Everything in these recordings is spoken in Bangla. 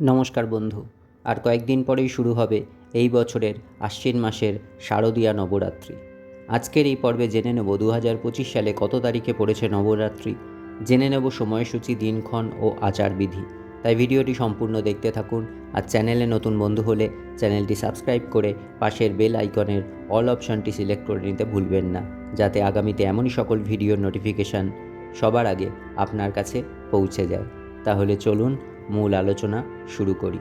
নমস্কার বন্ধু, আর কয়েকদিন পরেই শুরু হবে এই বছরের আশ্বিন মাসের শারদীয়া নবরাত্রি। আজকের এই পর্বে জেনে নেব দু হাজার পঁচিশ সালে কত তারিখে পড়েছে নবরাত্রি। জেনে নেব সময়সূচি, দিনক্ষণ ও আচারবিধি। তাই ভিডিওটি সম্পূর্ণ দেখতে থাকুন, আর চ্যানেলে নতুন বন্ধু হলে চ্যানেলটি সাবস্ক্রাইব করে পাশের বেল আইকনের অল অপশনটি সিলেক্ট করে নিতে ভুলবেন না, যাতে আগামীতে এমনই সকল ভিডিওর নোটিফিকেশান সবার আগে আপনার কাছে পৌঁছে যায়। তাহলে চলুন মূল আলোচনা শুরু করি।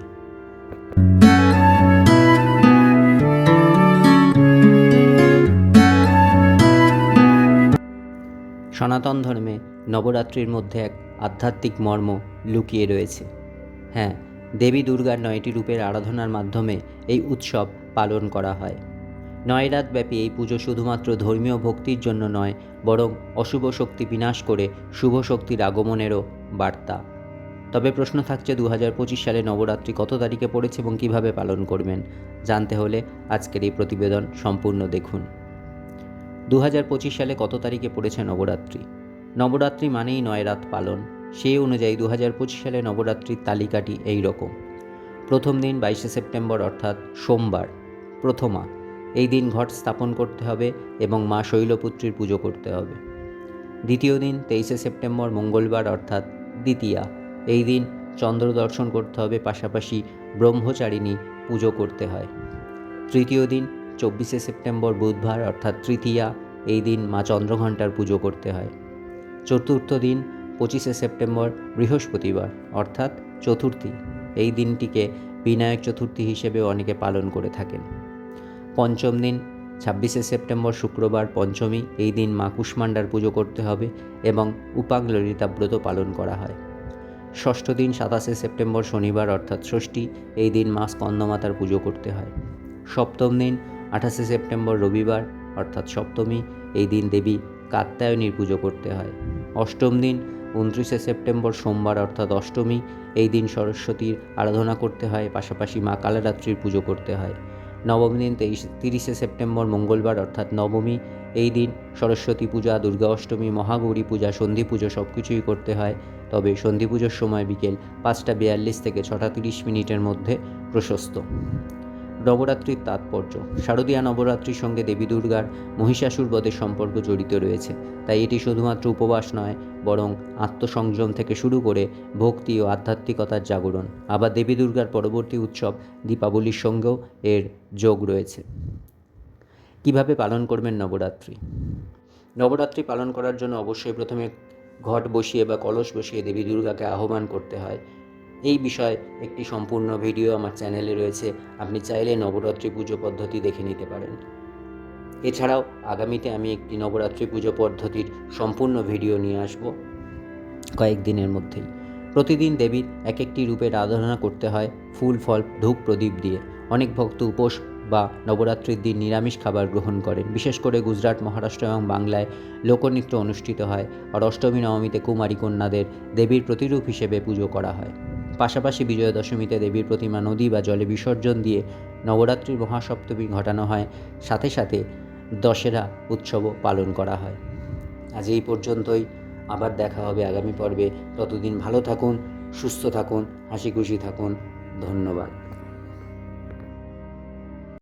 সনাতন ধর্মে নবরাত্রির মধ্যে এক আধ্যাত্মিক মর্ম লুকিয়ে রয়েছে। হ্যাঁ দেবী দুর্গার নয়টি রূপের আরাধনার মাধ্যমে এই উৎসব পালন করা হয়। নয় রাতব্যাপী এই পুজো শুধুমাত্র ধর্মীয় ভক্তির জন্য নয়, বরং অশুভ শক্তি বিনাশ করে শুভ শক্তির আগমনেরও বার্তা। তবে প্রশ্ন থাকছে দু হাজার পঁচিশ সালে নবরাত্রি কত তারিখে পড়েছে এবং কীভাবে পালন করবেন? জানতে হলে আজকের এই প্রতিবেদন সম্পূর্ণ দেখুন। দু হাজার পঁচিশ সালে কত তারিখে পড়েছে নবরাত্রি? নবরাত্রি মানেই নয় রাত পালন। সেই অনুযায়ী দু হাজার পঁচিশ সালে নবরাত্রির তালিকাটি এই রকম। প্রথম দিন বাইশে সেপ্টেম্বর অর্থাৎ সোমবার, প্রথমা। এই দিন ঘট স্থাপন করতে হবে এবং মা শৈলপুত্রীর পুজো করতে হবে। দ্বিতীয় দিন তেইশে সেপ্টেম্বর মঙ্গলবার অর্থাৎ দ্বিতীয়া। এই দিন চন্দ্র দর্শন করতে হবে, পাশাপাশি ব্রহ্মচারিণী পুজো করতে হয়। তৃতীয় দিন, চব্বিশে সেপ্টেম্বর বুধবার, অর্থাৎ তৃতীয়া, এই দিন মা চন্দ্রঘণ্টার পুজো করতে হয়। চতুর্থ দিন, পঁচিশে সেপ্টেম্বর বৃহস্পতিবার, অর্থাৎ চতুর্থী। এই দিনটিকে বিনায়ক চতুর্থী হিসেবে অনেকে পালন করে থাকেন। পঞ্চম দিন, ছাব্বিশে সেপ্টেম্বর শুক্রবার পঞ্চমী, এই দিন মা কুষ্মান্ডার পুজো করতে হবে এবং উপাং ললিতা ব্রত পালন করা হয়। ষষ্ঠ দিন সাতাশে সেপ্টেম্বর শনিবার অর্থাৎ ষষ্ঠী, এই দিন মা স্কন্দমাতার পুজো করতে হয়। সপ্তম দিন আঠাশে সেপ্টেম্বর রবিবার অর্থাৎ সপ্তমী, এই দিন দেবী কাত্যায়নীর পুজো করতে হয়। অষ্টম দিন উনত্রিশে সেপ্টেম্বর সোমবার অর্থাৎ অষ্টমী, এই দিন সরস্বতীর আরাধনা করতে হয়, পাশাপাশি মা কালারাত্রির পুজো করতে হয়। নবম দিন তেইশ, তিরিশে সেপ্টেম্বর মঙ্গলবার অর্থাৎ নবমী এই দিন সরস্বতী পূজা, দুর্গা অষ্টমী, মহাগৌরী পূজা, সন্ধি পুজো সব কিছুই করতে হয়। তবে সন্ধি পুজোর সময় বিকেল পাঁচটা বিয়াল্লিশ থেকে ছটা তিরিশ মিনিটের মধ্যে প্রশস্ত। নবরাত্রির তাৎপর্য। শারদীয়া নবরাত্রির সঙ্গে দেবী দুর্গার মহিষাসুর বধের সম্পর্ক জড়িত রয়েছে। তাই এটি শুধুমাত্র উপবাস নয়, বরং আত্মসংযম থেকে শুরু করে ভক্তি ও আধ্যাত্মিকতার জাগরণ। আবার দেবী দুর্গার পরবর্তী উৎসব দীপাবলির সঙ্গেও এর যোগ রয়েছে। কীভাবে পালন করবেন নবরাত্রি? নবরাত্রি পালন করার জন্য অবশ্যই প্রথমে ঘট বসিয়ে বা কলস বসিয়ে দেবী দুর্গাকে আহ্বান করতে হয়। এই বিষয়ে একটি সম্পূর্ণ ভিডিও আমার চ্যানেলে রয়েছে। আপনি চাইলে নবরাত্রি পুজো পদ্ধতি দেখে নিতে পারেন। এছাড়াও আগামীতে আমি একটি নবরাত্রি পুজো পদ্ধতির সম্পূর্ণ ভিডিও নিয়ে আসব কয়েকদিনের মধ্যেই। প্রতিদিন দেবীর এক একটি রূপের আরাধনা করতে হয় ফুল, ফল, ধূপ, প্রদীপ দিয়ে। অনেক ভক্ত উপোস বা নবরাত্রির দিন নিরামিষ খাবার গ্রহণ করেন। বিশেষ করে গুজরাট, মহারাষ্ট্র এবং বাংলায় লোকনৃত্য অনুষ্ঠিত হয় আর অষ্টমী, নবমীতে কুমারী কন্যাদের দেবীর প্রতিরূপ হিসেবে পুজো করা হয়। পাশাপাশি বিজয়া দশমীতে দেবীর প্রতিমা নদী বা জলে বিসর্জন দিয়ে নবরাত্রির মহাসপ্তমী ঘটানো হয়। সাথে সাথে দশেরা উৎসবও পালন করা হয়। আজ এই পর্যন্তই। আবার দেখা হবে আগামী পর্বে। ততদিন ভালো থাকুন, সুস্থ থাকুন, হাসি খুশি থাকুন। ধন্যবাদ।